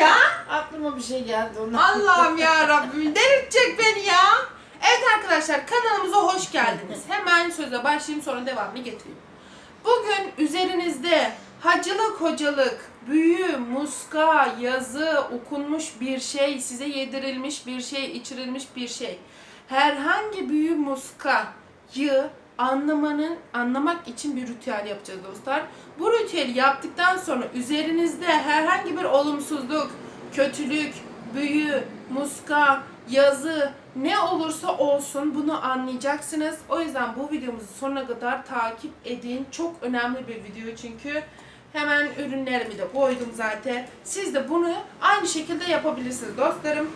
ya? Aklıma bir şey geldi ona. Allah'ım ya Rabbim delirtecek beni ya. Evet arkadaşlar kanalımıza hoş geldiniz. Hemen söze başlayayım sonra devamını getireyim. Bugün üzerinizde hacılık hocalık, büyü, muska, yazı, okunmuş bir şey, size yedirilmiş bir şey, içirilmiş bir şey. Herhangi büyü muskayı anlamanın, anlamak için bir ritüel yapacağız dostlar. Bu ritüeli yaptıktan sonra üzerinizde herhangi bir olumsuzluk, kötülük, büyü, muska, yazı ne olursa olsun bunu anlayacaksınız. O yüzden bu videomuzu sonuna kadar takip edin. Çok önemli bir video çünkü. Hemen ürünlerimi de koydum zaten. Siz de bunu aynı şekilde yapabilirsiniz dostlarım.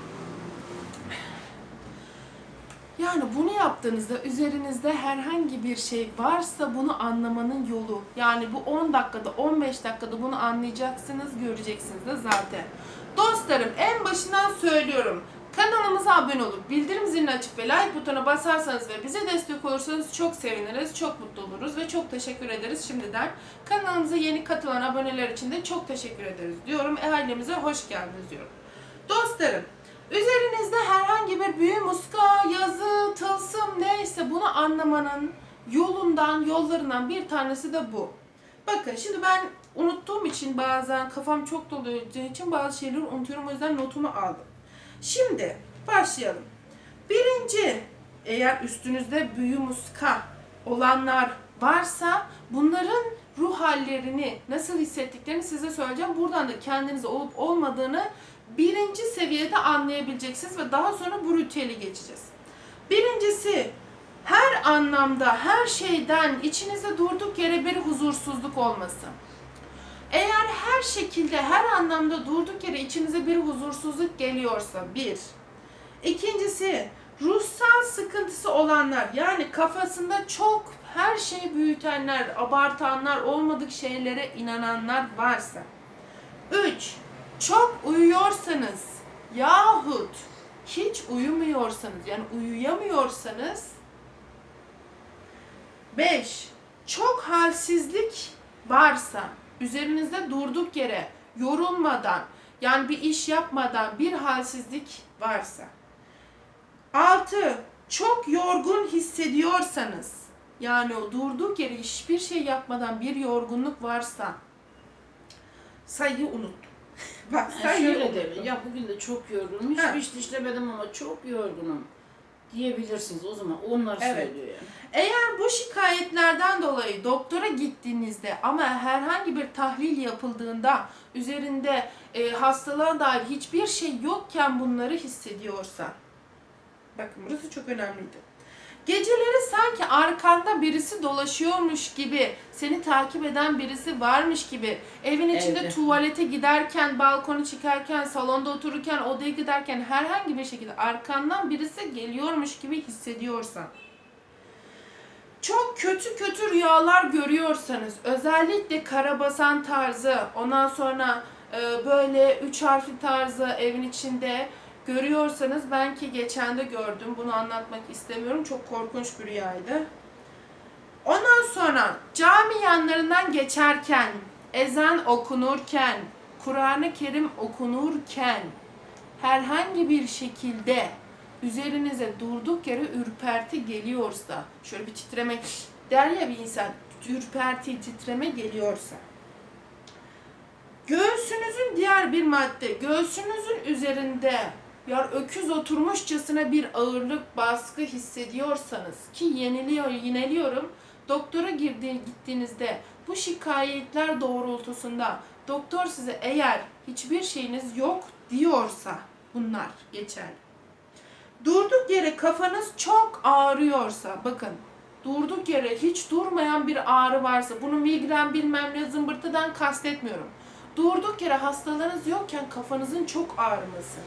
Yani bunu yaptığınızda üzerinizde herhangi bir şey varsa bunu anlamanın yolu. Yani bu 10 dakikada 15 dakikada bunu anlayacaksınız göreceksiniz de zaten. Dostlarım en başından söylüyorum. Kanalımıza abone olup bildirim zilini açıp ve like butonuna basarsanız ve bize destek olursanız çok seviniriz, çok mutlu oluruz ve çok teşekkür ederiz şimdiden. Kanalımıza yeni katılan aboneler için de çok teşekkür ederiz diyorum. E ailemize hoş geldiniz diyorum. Dostlarım Üzerinizde herhangi bir büyü, muska, yazı, tılsım neyse bunu anlamanın yolundan, yollarından bir tanesi de bu. Bakın şimdi ben unuttuğum için bazen kafam çok dolu için bazı şeyleri unutuyorum o yüzden notumu aldım. Şimdi başlayalım. Birinci, eğer üstünüzde büyü, muska olanlar varsa bunların ruh hallerini nasıl hissettiklerini size söyleyeceğim. Buradan da kendinize olup olmadığını birinci seviyede anlayabileceksiniz ve daha sonra bu ritüeli geçeceğiz. Birincisi her anlamda, her şeyden içinizde durduk yere bir huzursuzluk olması. Eğer her şekilde, her anlamda durduk yere içinize bir huzursuzluk geliyorsa bir. İkincisi ruhsal sıkıntısı olanlar yani kafasında çok her şeyi büyütenler, abartanlar, olmadık şeylere inananlar varsa. Üç, çok uyuyorsanız yahut hiç uyumuyorsanız yani uyuyamıyorsanız 5. Çok halsizlik varsa üzerinizde durduk yere yorulmadan yani bir iş yapmadan bir halsizlik varsa 6. Çok yorgun hissediyorsanız yani o durduk yere hiçbir şey yapmadan bir yorgunluk varsa sayıyı unuttum. Bak Yani sayıyı şöyle unuttum. demeyin. Ya bugün de çok yorgunum. Hiçbir iş işlemedim ama çok yorgunum diyebilirsiniz. O zaman onlar Evet. söylüyor yani. Eğer bu şikayetlerden dolayı doktora gittiğinizde ama herhangi bir tahlil yapıldığında üzerinde e, hastalığa dair hiçbir şey yokken bunları hissediyorsa bakın burası çok önemliydi. Geceleri sanki arkanda birisi dolaşıyormuş gibi, seni takip eden birisi varmış gibi, evin içinde Evde. tuvalete giderken, balkona çıkarken, salonda otururken, odaya giderken herhangi bir şekilde arkandan birisi geliyormuş gibi hissediyorsan, çok kötü kötü rüyalar görüyorsanız, özellikle karabasan tarzı, ondan sonra e, böyle üç harfli tarzı evin içinde görüyorsanız ben ki geçen de gördüm. Bunu anlatmak istemiyorum. Çok korkunç bir rüyaydı. Ondan sonra cami yanlarından geçerken, ezan okunurken, Kur'an-ı Kerim okunurken herhangi bir şekilde üzerinize durduk yere ürperti geliyorsa, şöyle bir titremek der ya bir insan, ürperti, titreme geliyorsa, göğsünüzün diğer bir madde, göğsünüzün üzerinde ya öküz oturmuşçasına bir ağırlık, baskı hissediyorsanız ki yeniliyor, yineliyorum, doktora girdi, gittiğinizde bu şikayetler doğrultusunda doktor size eğer hiçbir şeyiniz yok diyorsa bunlar geçerli. Durduk yere kafanız çok ağrıyorsa bakın durduk yere hiç durmayan bir ağrı varsa bunu migren bilmem ne zımbırtıdan kastetmiyorum. Durduk yere hastalığınız yokken kafanızın çok ağrıması.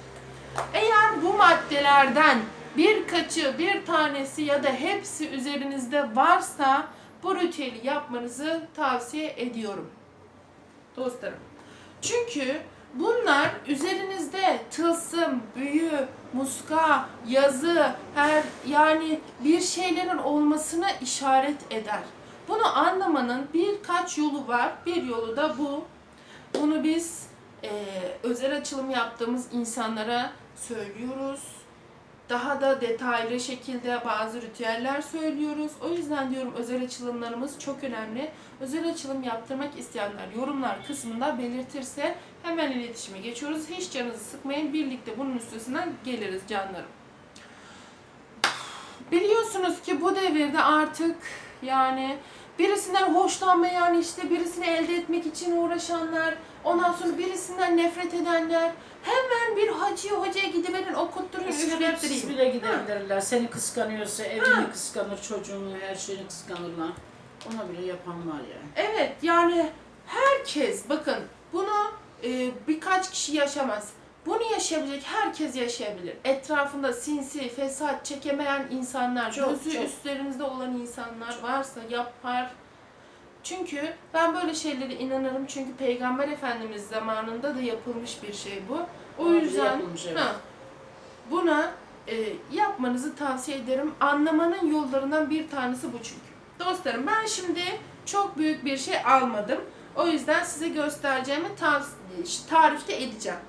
Eğer bu maddelerden birkaçı, bir tanesi ya da hepsi üzerinizde varsa bu ritüeli yapmanızı tavsiye ediyorum. Dostlarım. Çünkü bunlar üzerinizde tılsım, büyü, muska, yazı, her yani bir şeylerin olmasına işaret eder. Bunu anlamanın birkaç yolu var. Bir yolu da bu. Bunu biz e, özel açılım yaptığımız insanlara söylüyoruz. Daha da detaylı şekilde bazı ritüeller söylüyoruz. O yüzden diyorum özel açılımlarımız çok önemli. Özel açılım yaptırmak isteyenler yorumlar kısmında belirtirse hemen iletişime geçiyoruz. Hiç canınızı sıkmayın. Birlikte bunun üstesinden geliriz canlarım. Biliyorsunuz ki bu devirde artık yani birisinden hoşlanmayan işte birisini elde etmek için uğraşanlar, ondan sonra birisinden nefret edenler hemen bir hacıya hocaya gidiverin okutturun Sebepsiz üflettireyim. bile gidebilirler. Seni kıskanıyorsa evini kıskanır, çocuğunu, her şeyini kıskanırlar. Ona bile yapan var yani. Evet yani herkes bakın bunu e, birkaç kişi yaşamaz. Bunu yaşayabilecek herkes yaşayabilir. Etrafında sinsi, fesat çekemeyen insanlar, Çok, gözü çok. üstlerimizde olan insanlar varsa yapar. Çünkü ben böyle şeylere inanırım. Çünkü Peygamber Efendimiz zamanında da yapılmış bir şey bu. O bile yüzden evet. ha, buna e, yapmanızı tavsiye ederim. Anlamanın yollarından bir tanesi bu çünkü. Dostlarım ben şimdi çok büyük bir şey almadım. O yüzden size göstereceğimi tarifte edeceğim.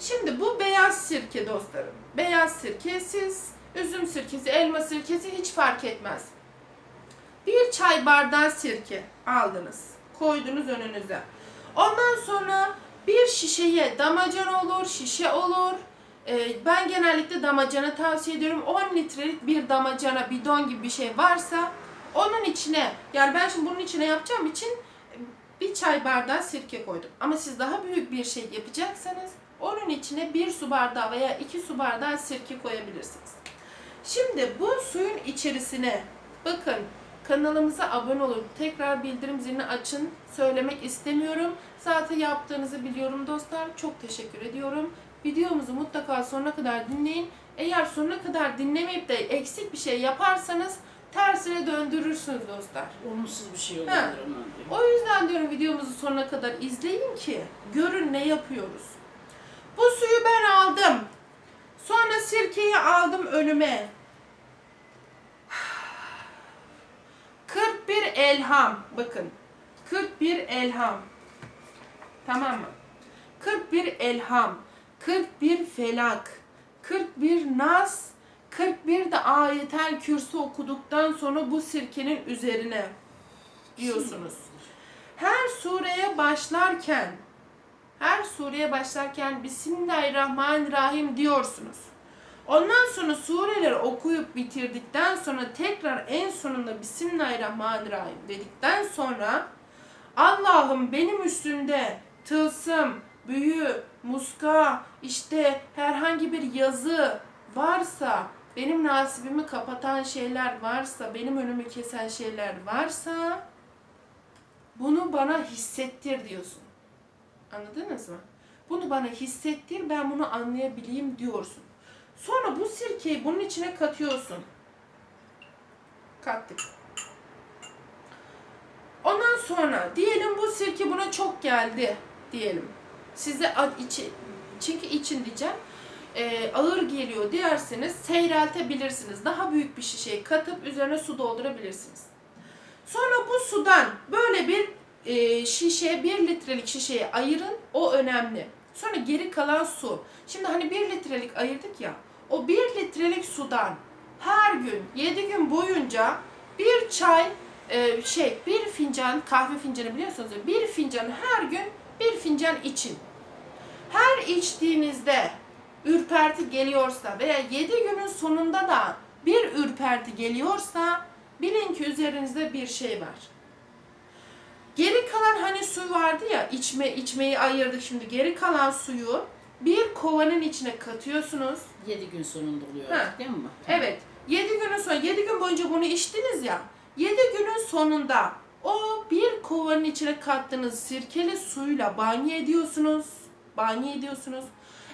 Şimdi bu beyaz sirke dostlarım. Beyaz sirke siz üzüm sirkesi, elma sirkesi hiç fark etmez. Bir çay bardağı sirke aldınız. Koydunuz önünüze. Ondan sonra bir şişeye damacana olur, şişe olur. Ee, ben genellikle damacana tavsiye ediyorum. 10 litrelik bir damacana, bidon gibi bir şey varsa onun içine, yani ben şimdi bunun içine yapacağım için bir çay bardağı sirke koydum. Ama siz daha büyük bir şey yapacaksanız onun içine bir su bardağı veya iki su bardağı sirke koyabilirsiniz. Şimdi bu suyun içerisine bakın kanalımıza abone olun. Tekrar bildirim zilini açın. Söylemek istemiyorum. Zaten yaptığınızı biliyorum dostlar. Çok teşekkür ediyorum. Videomuzu mutlaka sonuna kadar dinleyin. Eğer sonuna kadar dinlemeyip de eksik bir şey yaparsanız tersine döndürürsünüz dostlar. Olumsuz bir şey Ha. ona diyor. O yüzden diyorum videomuzu sonuna kadar izleyin ki görün ne yapıyoruz. Bu suyu ben aldım. Sonra sirkeyi aldım önüme. 41 elham. Bakın. 41 elham. Tamam mı? 41 elham. 41 felak. 41 nas. 41 de ayetel kürsü okuduktan sonra bu sirkenin üzerine diyorsunuz. Her sureye başlarken her sureye başlarken Bismillahirrahmanirrahim diyorsunuz. Ondan sonra sureleri okuyup bitirdikten sonra tekrar en sonunda Bismillahirrahmanirrahim dedikten sonra Allah'ım benim üstümde tılsım, büyü, muska, işte herhangi bir yazı varsa, benim nasibimi kapatan şeyler varsa, benim önümü kesen şeyler varsa bunu bana hissettir diyorsun. Anladınız mı? Bunu bana hissettir, ben bunu anlayabileyim diyorsun. Sonra bu sirkeyi bunun içine katıyorsun. Kattık. Ondan sonra diyelim bu sirke buna çok geldi diyelim. Size içi, çünkü için diyeceğim. e, ağır geliyor derseniz seyreltebilirsiniz. Daha büyük bir şişeyi katıp üzerine su doldurabilirsiniz. Sonra bu sudan böyle bir e, şişe, bir litrelik şişeyi ayırın. O önemli. Sonra geri kalan su. Şimdi hani bir litrelik ayırdık ya. O bir litrelik sudan her gün 7 gün boyunca bir çay e, şey bir fincan kahve fincanı biliyorsunuz bir fincan her gün bir fincan için. Her içtiğinizde ürperti geliyorsa veya 7 günün sonunda da bir ürperti geliyorsa bilin ki üzerinizde bir şey var. Geri kalan hani su vardı ya içme içmeyi ayırdık şimdi geri kalan suyu bir kovanın içine katıyorsunuz. 7 gün sonunda oluyor Ha. artık değil mi? Evet. 7 günün sonra 7 gün boyunca bunu içtiniz ya. 7 günün sonunda o bir kovanın içine kattığınız sirkeli suyla banyo ediyorsunuz. Banyo ediyorsunuz.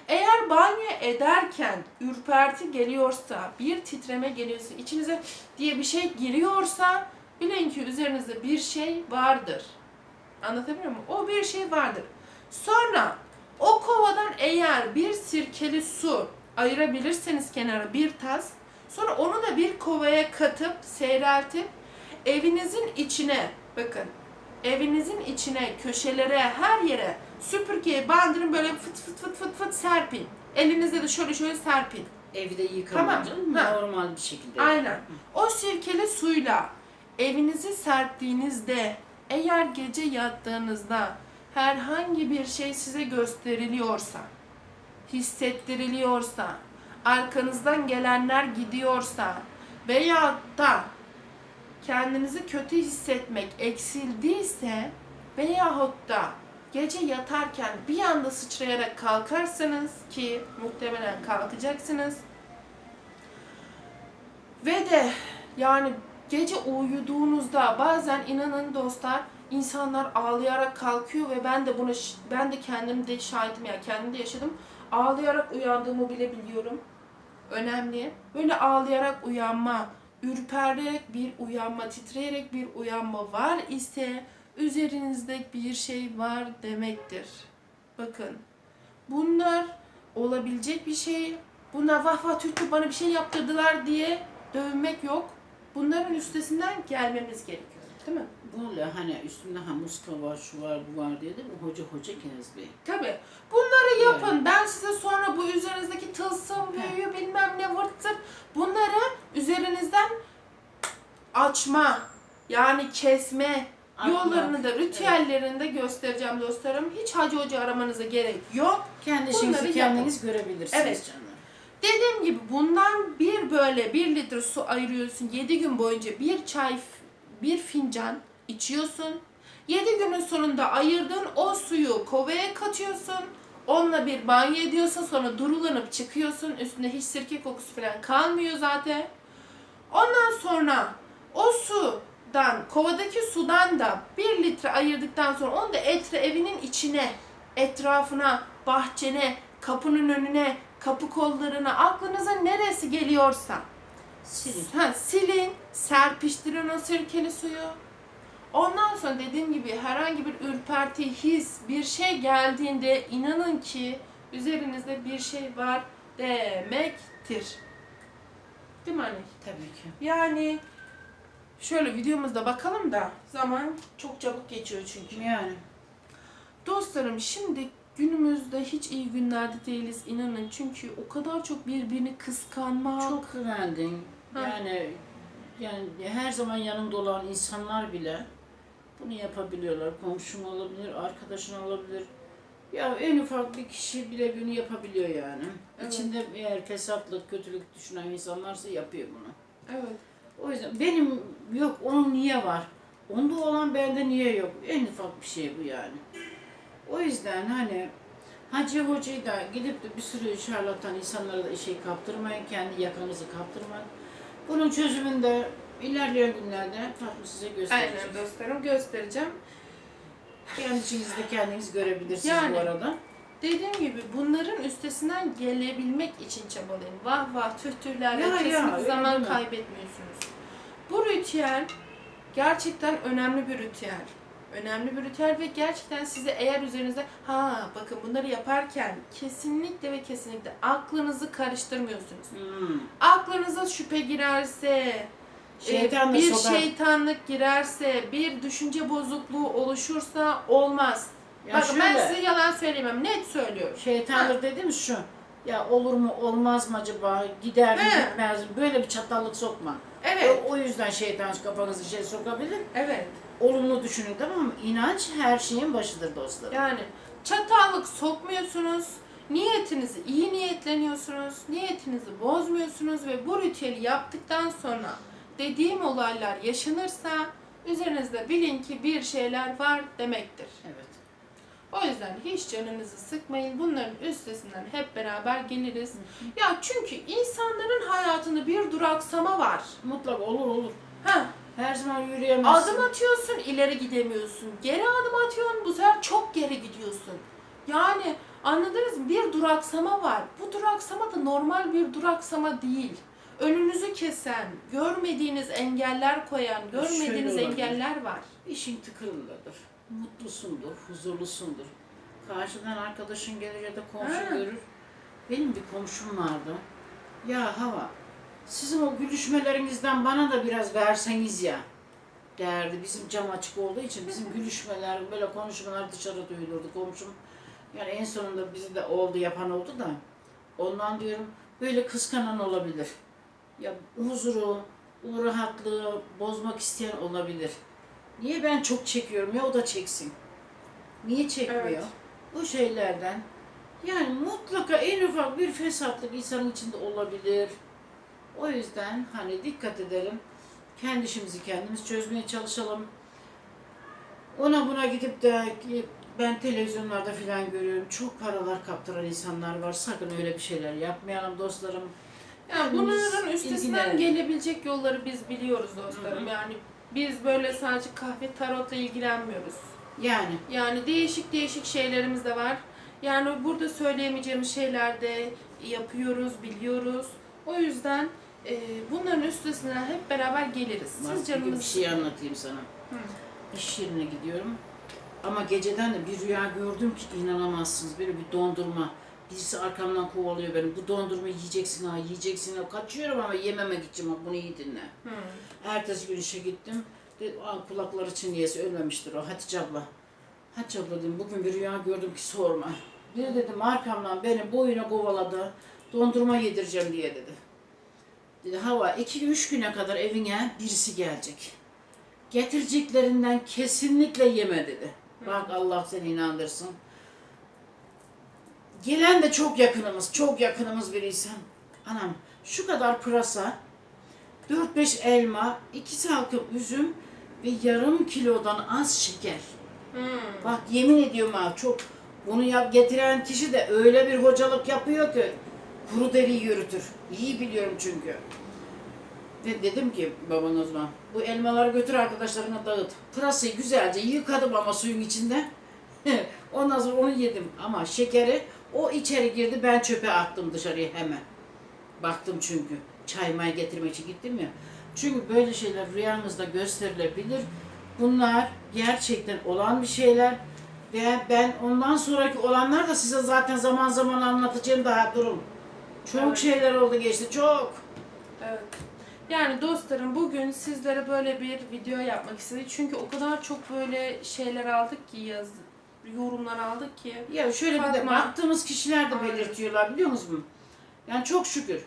Eğer banyo ederken ürperti geliyorsa, bir titreme geliyorsa, içinize diye bir şey giriyorsa bilin ki üzerinizde bir şey vardır. Anlatabiliyor muyum? O bir şey vardır. Sonra o kovadan eğer bir sirkeli su ayırabilirseniz kenara bir tas, sonra onu da bir kovaya katıp seyreltip evinizin içine bakın evinizin içine, köşelere, her yere Süpürgeye bandırın böyle fıt fıt fıt fıt fıt serpin. Elinizde de şöyle şöyle serpin. Evde yıkamayacağım. Tamam, ha. Normal bir şekilde. Aynen. O sirkeli suyla evinizi serptiğinizde eğer gece yattığınızda herhangi bir şey size gösteriliyorsa, hissettiriliyorsa, arkanızdan gelenler gidiyorsa veya da kendinizi kötü hissetmek eksildiyse veyahut da gece yatarken bir anda sıçrayarak kalkarsanız ki muhtemelen kalkacaksınız ve de yani gece uyuduğunuzda bazen inanın dostlar insanlar ağlayarak kalkıyor ve ben de buna ben de kendim de şahidim yani kendim de yaşadım. Ağlayarak uyandığımı bile biliyorum. Önemli. Böyle ağlayarak uyanma, ürpererek bir uyanma, titreyerek bir uyanma var ise üzerinizde bir şey var demektir. Bakın. Bunlar olabilecek bir şey. Bunlar vah vah tüh bana bir şey yaptırdılar diye dövmek yok. Bunların üstesinden gelmemiz gerekiyor. Değil mi? Böyle hani üstünde ha muska var, şu var, bu var diye de bu hoca hoca Kenez Bey. Tabii. Bunları yapın. Ben size sonra bu üzerinizdeki tılsım, büyü, bilmem ne vırt zırt bunları üzerinizden açma, yani kesme Atmak, yollarını da ritüellerini de göstereceğim dostlarım. Hiç hacı hoca aramanıza gerek yok. Kendi Bunları işinizi yapın. kendiniz görebilirsiniz Evet. canım. Dediğim gibi bundan bir böyle bir litre su ayırıyorsun. 7 gün boyunca bir çay, bir fincan içiyorsun. 7 günün sonunda ayırdığın o suyu kovaya katıyorsun. Onunla bir banyo ediyorsun. Sonra durulanıp çıkıyorsun. Üstünde hiç sirke kokusu falan kalmıyor zaten. Ondan sonra o sudan, kovadaki sudan da bir litre ayırdıktan sonra onu da etre evinin içine, etrafına, bahçene, kapının önüne, kapı kollarına, aklınıza neresi geliyorsa Silin. ha, silin, serpiştirin o sirkeli suyu. Ondan sonra dediğim gibi herhangi bir ürperti, his, bir şey geldiğinde inanın ki üzerinizde bir şey var demektir. Değil mi anne? Tabii ki. Yani şöyle videomuzda bakalım da zaman çok çabuk geçiyor çünkü. Yani. Dostlarım şimdi günümüzde hiç iyi günlerde değiliz inanın. Çünkü o kadar çok birbirini kıskanmak. Çok güvendin. Ha. Yani yani her zaman yanında olan insanlar bile bunu yapabiliyorlar. Komşun olabilir, arkadaşın olabilir. Ya en ufak bir kişi bile bunu yapabiliyor yani. Evet. İçinde eğer fesatlık, kötülük düşünen insanlarsa yapıyor bunu. Evet. O yüzden benim yok, onun niye var? Onda olan bende niye yok? En ufak bir şey bu yani. O yüzden hani Hacı Hoca'yı da gidip de bir sürü şarlatan insanlara da şey kaptırmayın, kendi yakanızı kaptırmayın. Bunun çözümünü de ilerleyen günlerde farklı size göstereceğim. Aynen dostlarım göstereceğim. Kendi içinizde kendiniz görebilirsiniz Yani. bu arada. Dediğim gibi bunların üstesinden gelebilmek için çabalayın. Vah vah tüh tühlerle Ya, ya, zaman kaybetmiyorsunuz. Bu ritüel gerçekten önemli bir ritüel. Önemli bir ritüel ve gerçekten size eğer üzerinizde ha bakın bunları yaparken kesinlikle ve kesinlikle aklınızı karıştırmıyorsunuz. Hmm. Aklınıza şüphe girerse, e, da bir sokar. şeytanlık girerse, bir düşünce bozukluğu oluşursa olmaz. Ya Bakın ben şöyle, size yalan söyleyemem. Net söylüyorum. Şeytanlık dediğimiz şu. Ya olur mu olmaz mı acaba? Gider mi He. gitmez mi? Böyle bir çatallık sokma. Evet. O, o yüzden şeytan kafanızı şey sokabilir. Evet. Olumlu düşünün tamam mı? İnanç her şeyin başıdır dostlarım. Yani çatallık sokmuyorsunuz. Niyetinizi iyi niyetleniyorsunuz. Niyetinizi bozmuyorsunuz ve bu ritüeli yaptıktan sonra dediğim olaylar yaşanırsa üzerinizde bilin ki bir şeyler var demektir. Evet. O yüzden hiç canınızı sıkmayın. Bunların üstesinden hep beraber geliriz. Ya çünkü insanların hayatında bir duraksama var. Mutlak olur olur. Ha, Her zaman yürüyemezsin. adım atıyorsun, ileri gidemiyorsun. Geri adım atıyorsun, bu sefer çok geri gidiyorsun. Yani anladınız mı? Bir duraksama var. Bu duraksama da normal bir duraksama değil. Önünüzü kesen, görmediğiniz engeller koyan, görmediğiniz olabilir. engeller var. İşin tıkırındadır. Mutlusundur, huzurlusundur. Karşıdan arkadaşın gelir ya da komşu Ha. görür. Benim bir komşum vardı. Ya hava, sizin o gülüşmelerinizden bana da biraz verseniz ya derdi. Bizim cam açık olduğu için bizim gülüşmeler, böyle konuşmalar dışarı duyulurdu. Komşum Yani en sonunda bizi de oldu yapan oldu da ondan diyorum böyle kıskanan olabilir. Ya huzuru, o rahatlığı bozmak isteyen olabilir. Niye ben çok çekiyorum ya o da çeksin. Niye çekmiyor? Evet. Bu şeylerden yani mutlaka en ufak bir fesatlık insanın içinde olabilir. O yüzden hani dikkat edelim. Kendi işimizi kendimiz çözmeye çalışalım. Ona buna gidip de ben televizyonlarda falan görüyorum. Çok paralar kaptıran insanlar var. Sakın öyle bir şeyler yapmayalım dostlarım. Yani bunların üstesinden ilgilenelim. gelebilecek yolları biz biliyoruz dostlarım. Hı hı. Yani biz böyle sadece kahve tarotla ilgilenmiyoruz. Yani Yani değişik değişik şeylerimiz de var. Yani burada söyleyemeyeceğimiz şeyler de yapıyoruz, biliyoruz. O yüzden e, bunların üstesinden hep beraber geliriz. Siz Bak, canınız bir şey anlatayım sana. İş yerine gidiyorum. Ama geceden de bir rüya gördüm ki inanamazsınız. Böyle bir dondurma. Birisi arkamdan kovalıyor beni. Bu dondurmayı yiyeceksin ha, yiyeceksin ha. Kaçıyorum ama yememek için bak bunu iyi dinle. Hı. Ertesi gün işe gittim. Dedim, kulakları çınleyesi ölmemiştir o Hatice abla. Hatice abla dedim bugün bir rüya gördüm ki sorma. Bir dedim arkamdan beni boyuna kovaladı. Dondurma yedireceğim diye dedi. Dedi hava iki üç güne kadar evine birisi gelecek. Getireceklerinden kesinlikle yeme dedi. Bak Allah seni inandırsın. Gelen de çok yakınımız, çok yakınımız bir insan. Anam şu kadar pırasa, 4-5 elma, 2 salkım üzüm ve yarım kilodan az şeker. Hı. Bak yemin ediyorum ha çok bunu yap getiren kişi de öyle bir hocalık yapıyor ki kuru deriyi yürütür. İyi biliyorum çünkü. Ve dedim ki baban o zaman bu elmaları götür arkadaşlarına dağıt. Pırasayı güzelce yıkadım ama suyun içinde. Ondan sonra onu yedim ama şekeri o içeri girdi ben çöpe attım dışarıya hemen. Baktım çünkü çay may getirmek için gittim ya. Çünkü böyle şeyler rüyanızda gösterilebilir. Bunlar gerçekten olan bir şeyler. Ve ben ondan sonraki olanlar da size zaten zaman zaman anlatacağım daha durum. Çok Evet. şeyler oldu geçti çok. Evet. Yani dostlarım bugün sizlere böyle bir video yapmak istedik. Çünkü o kadar çok böyle şeyler aldık ki yaz yorumlar aldık ki. Ya şöyle bir de Fatma. baktığımız kişiler de Aynen. belirtiyorlar biliyor musunuz? Yani çok şükür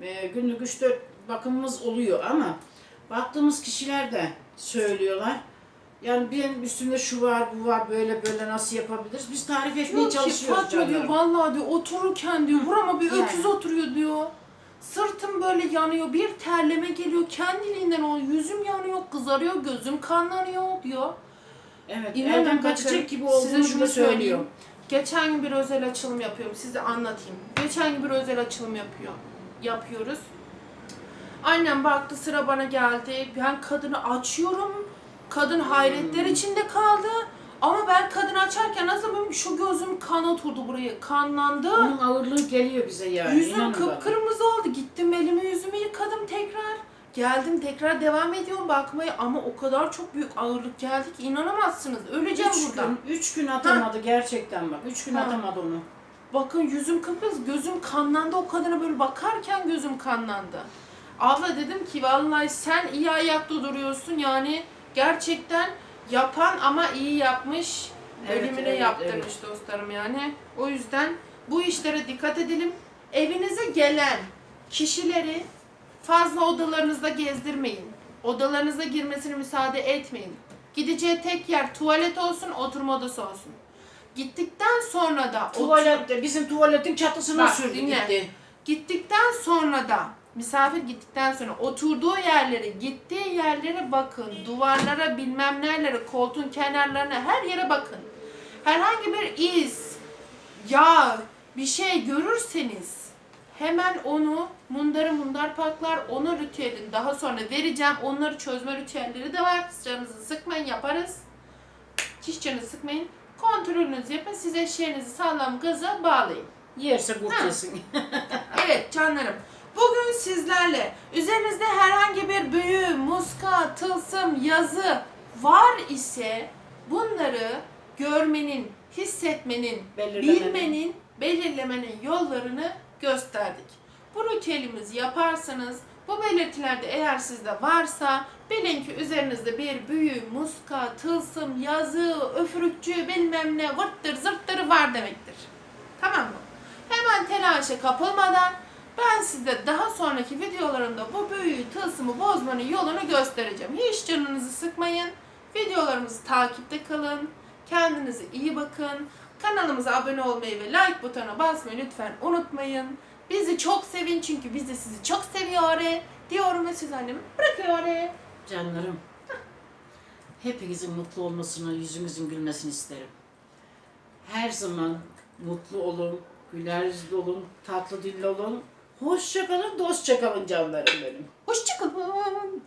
e, günlük 3-4 bakımımız oluyor ama baktığımız kişiler de söylüyorlar. Yani benim üstümde şu var, bu var, böyle böyle nasıl yapabiliriz? Biz tarif etmeye Diyor ki çalışıyoruz Fatma diyor canlarım. vallahi diyor otururken diyor burama bir Yani. öküz oturuyor diyor. Sırtım böyle yanıyor, bir terleme geliyor, kendiliğinden o yüzüm yanıyor, kızarıyor, gözüm kanlanıyor diyor. Evet, İnanın elden bakın, kaçacak gibi size olduğunu şunu bile söylüyor. Geçen gün bir özel açılım yapıyorum. Size anlatayım. Geçen gün bir özel açılım yapıyor. Yapıyoruz. Annem baktı sıra bana geldi. Ben kadını açıyorum. Kadın hayretler içinde kaldı. Ama ben kadını açarken nasıl benim şu gözüm kan oturdu buraya. Kanlandı. Onun ağırlığı geliyor bize yani. Yüzüm kıpkırmızı oldu. Gittim elimi yüzümü yıkadım tekrar. Geldim tekrar devam ediyorum bakmaya ama o kadar çok büyük ağırlık geldi ki inanamazsınız. Öleceğim Üç buradan. gün, üç gün atamadı gerçekten bak. Üç gün Ha. atamadı onu. Bakın yüzüm kıpkırmızı, gözüm kanlandı. O kadına böyle bakarken gözüm kanlandı. Abla dedim ki vallahi sen iyi ayakta duruyorsun yani gerçekten yapan ama iyi yapmış. Evet, Ölümüne evet, yaptırmış dostlarım yani. O yüzden bu işlere dikkat edelim. Evinize gelen kişileri fazla odalarınızda gezdirmeyin. Odalarınıza girmesine müsaade etmeyin. Gideceği tek yer tuvalet olsun, oturma odası olsun. Gittikten sonra da Tuvalette, bizim tuvaletin çatısına Bak, sürdü dinle. gitti. Gittikten sonra da misafir gittikten sonra oturduğu yerlere, gittiği yerlere bakın. Duvarlara, bilmem nerelere, koltuğun kenarlarına her yere bakın. Herhangi bir iz, yağ, bir şey görürseniz hemen onu mundarı mundar paklar, onu ritüel edin. Daha sonra vereceğim. Onları çözme ritüelleri de var. Canınızı sıkmayın, yaparız. Hiç canınızı sıkmayın. Kontrolünüzü yapın. Siz eşeğinizi sağlam gaza bağlayın. Yerse kurtulsun. Evet canlarım. Bugün sizlerle üzerinizde herhangi bir büyü, muska, tılsım, yazı var ise bunları görmenin, hissetmenin, Belirlemenin. bilmenin, belirlemenin yollarını gösterdik. Bu ritüelimizi yaparsanız Bu belirtilerde eğer sizde varsa bilin ki üzerinizde bir büyü, muska, tılsım, yazı, öfürükçü bilmem ne vırttır zırttırı var demektir. Tamam mı? Hemen telaşa kapılmadan ben size daha sonraki videolarımda bu büyüyü, tılsımı bozmanın yolunu göstereceğim. Hiç canınızı sıkmayın. Videolarımızı takipte kalın. Kendinize iyi bakın. Kanalımıza abone olmayı ve like butonuna basmayı lütfen unutmayın. Bizi çok sevin çünkü biz de sizi çok seviyor. Diyorum ve siz annemi bırakıyor. Canlarım. Hepinizin mutlu olmasını, yüzünüzün gülmesini isterim. Her zaman mutlu olun, güler yüzlü olun, tatlı dilli olun. Hoşça kalın, dostça kalın canlarım benim. Hoşçakalın.